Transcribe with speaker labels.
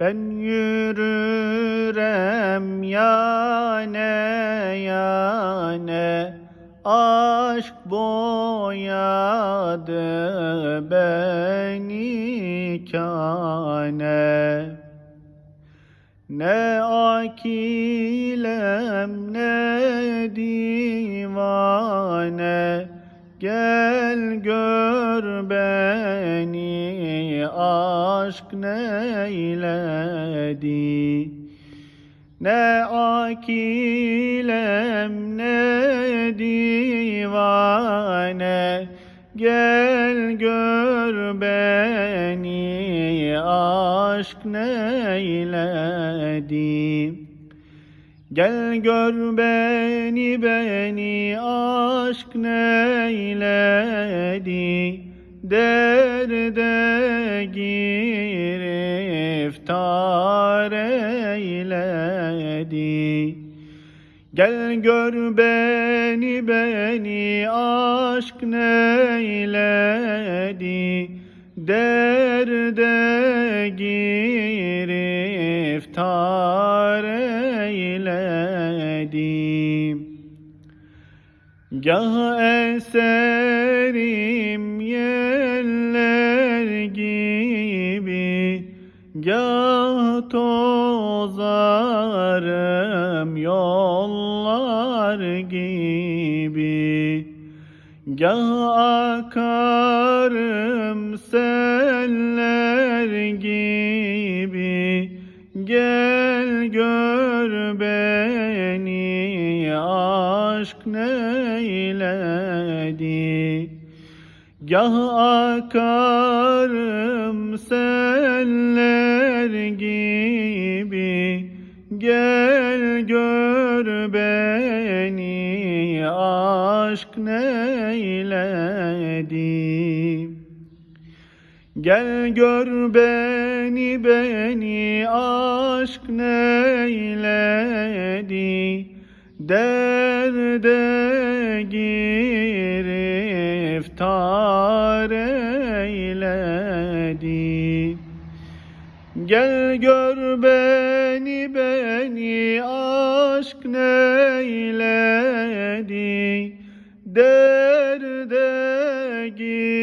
Speaker 1: Ben yürürem yane yane. Aşk boyadı beni kâne. Ne akilem ne divane Gel gör beni aşk neyledi? Ne akilem ne divane? Gel gör beni aşk neyledi Gel gör beni beni aşk neyledi? Derde giriftar eyledi. Gel gör beni beni aşk neyledi? Derde giriftar Gah eserim yeller gibi Gah tozarım yollar gibi. Gah akarım seller aşk neyledi? Gah akarım seller gibi Gel gör beni aşk neyledi? Gel gör beni beni aşk neyledi derde giriftar eyledi. Gel gör beni beni aşk neyledi derde gir.